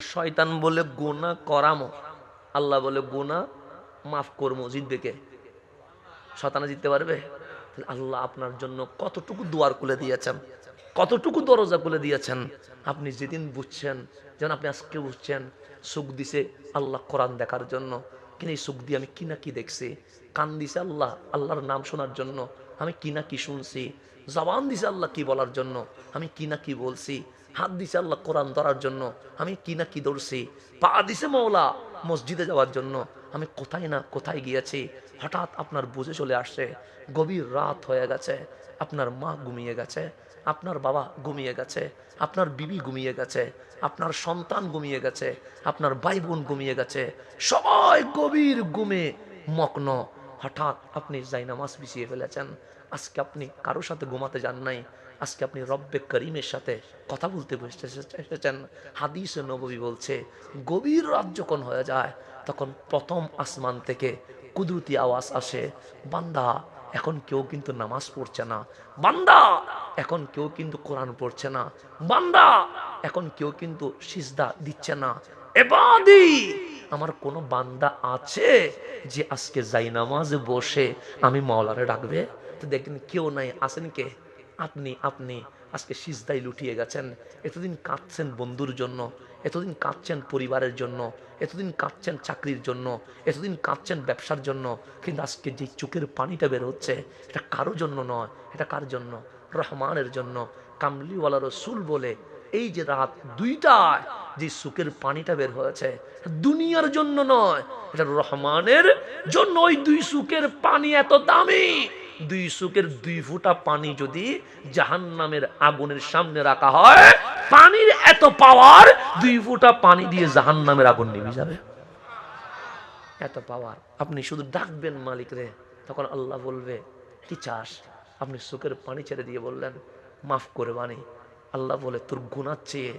শয়তান বলে গোনা করামো। আল্লাহ বলে গোনা মাফ করমো জিতবে কে শতানা জিততে পারবে? আল্লাহ আপনার জন্য কতটুকু দুয়ার খুলে দিয়েছেন, কতটুকু দরজা খুলে দিয়েছেন? আপনি যেদিন বুঝছেন, যেমন আপনি আজকে বুঝছেন, সুখ দিছে আল্লাহ কোরআন দেখার জন্য। কিন্তু এই সুখ দিয়ে আমি কি না কি দেখছি? কান দিছে আল্লাহ, আল্লাহর নাম শোনার জন্য। আমি কি না কি শুনছি? জবান দিছে আল্লাহ কি বলার জন্য? আমি কি না কি বলছি? হাত দিছে আল্লাহ কোরআন ধরার জন্য। আমি কি না কি ধরছি? পা দিছে মৌলা মসজিদে যাওয়ার জন্য। আমি কোথায় না কোথায় গিয়েছি? হঠাৎ আপনার বুঝে চলে আসছে, গভীর রাত হয়ে গেছে। আপনার মা ঘুমিয়ে গেছে, আপনার বাবা ঘুমিয়ে গেছে, আপনার বিবি ঘুমিয়ে গেছে, আপনার সন্তান ঘুমিয়ে গেছে, আপনার ভাই বোন ঘুমিয়ে গেছে। সবাই গভীর ঘুমে মগ্ন। হঠাৎ আপনি জাইনামাজ বিছিয়ে ফেলেছেন। আজকে আপনি কারোর সাথে ঘুমাতে যান নাই। আজকে আপনি রব্বে করিমের সাথে কথা বলতে বসতে এসেছেন। হাদিস নবী বলছে, গভীর রাত যখন হয়ে যায়, তখন প্রথম আসমান থেকে কুদরতি আওয়াজ আসে, বান্দা, এখন কেউ কিন্তু নামাজ পড়ছে না। বান্দা, এখন কেউ কিন্তু কোরআন পড়ছে না। বান্দা, এখন কেউ কিন্তু সিজদা দিচ্ছে না। এবাদি, আমার কোনো বান্দা আছে যে আজকে যাই নামাজ বসে আমি মাওলারে ডাকবে? তো দেখেন কেউ নাই আসেন কে? আপনি আপনি, আজকে সিজদাই লুটিয়ে গেছেন, এতদিন কাঁদছেন বন্ধুর জন্য, এতদিন কাঁদছেন পরিবারের জন্য, এতদিন কাঁদছেন চাকরির জন্য, এতদিন কাঁদছেন ব্যবসার জন্য, কিন্তু আজকে যে চোখের পানিটা বের হচ্ছে, এটা কারোর জন্য নয়, এটা কার জন্য? রহমানের জন্য। কামলিওয়ালা রসুল বলে, এই যে রাত দুইটায় যে সুখের পানিটা বের হয়েছে দুনিয়ার জন্য নয়, এটা রহমানের জন্য। ওই দুই সুখের পানি এত দামি। দুই সুখের দুই ফুটা পানি যদি জাহান নামের আগুনের সামনে রাখা হয়, পানির এত পাওয়ার দুই ফুটা পানি দিয়ে জাহান নামের আগুন নিভে যাবে। এত পাওয়ার আপনি শুধু ডাকবেন মালিক রে, তখন আল্লাহ বলবে কি চাস? আপনি সুখের পানি ছেড়ে দিয়ে বললেন, মাফ করে বানি আল্লাহ বলে, তোর গুণার চেয়ে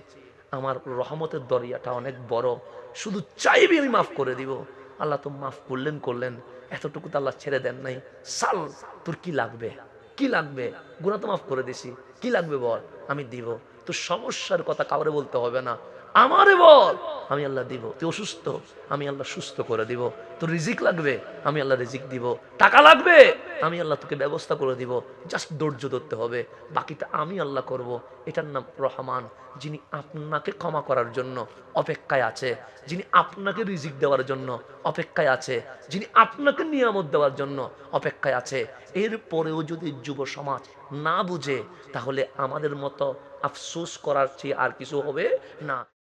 আমার রহমতের দরিয়াটা অনেক বড়। শুধু চাইবি আমি মাফ করে দিব। আল্লাহ তো মাফ করলেন করলেন। এতটুকু তো আল্লাহ ছেড়ে দেন নাই। সাল, তোর কি লাগবে? কি লাগবে? গুণা তো মাফ করে দিছি। কি লাগবে বল? আমি দিব। তোর সমস্যার কথা কাউরে বলতে হবে না। আমারে বল! আমি আল্লাহ দিব। তুই অসুস্থ? আমি আল্লাহ সুস্থ করে দিব। তোর রিজিক লাগবে? আমি আল্লাহ রিজিক দিব। টাকা লাগবে? আমি আল্লাহ তোকে ব্যবস্থা করে দিব। জাস্ট ধৈর্য ধরতে হবে। বাকিটা আমি আল্লাহ করব। এটার নাম রহমান, যিনি আপনাকে ক্ষমা করার জন্য অপেক্ষায় আছে, যিনি আপনাকে রিজিক দেওয়ার জন্য অপেক্ষায় আছে, যিনি আপনাকে নিয়ামত দেওয়ার জন্য অপেক্ষায় আছে। এরপরেও যদি যুব সমাজ না বুঝে, তাহলে আমাদের মতো আফসোস করার চেয়ে আর কিছু হবে না।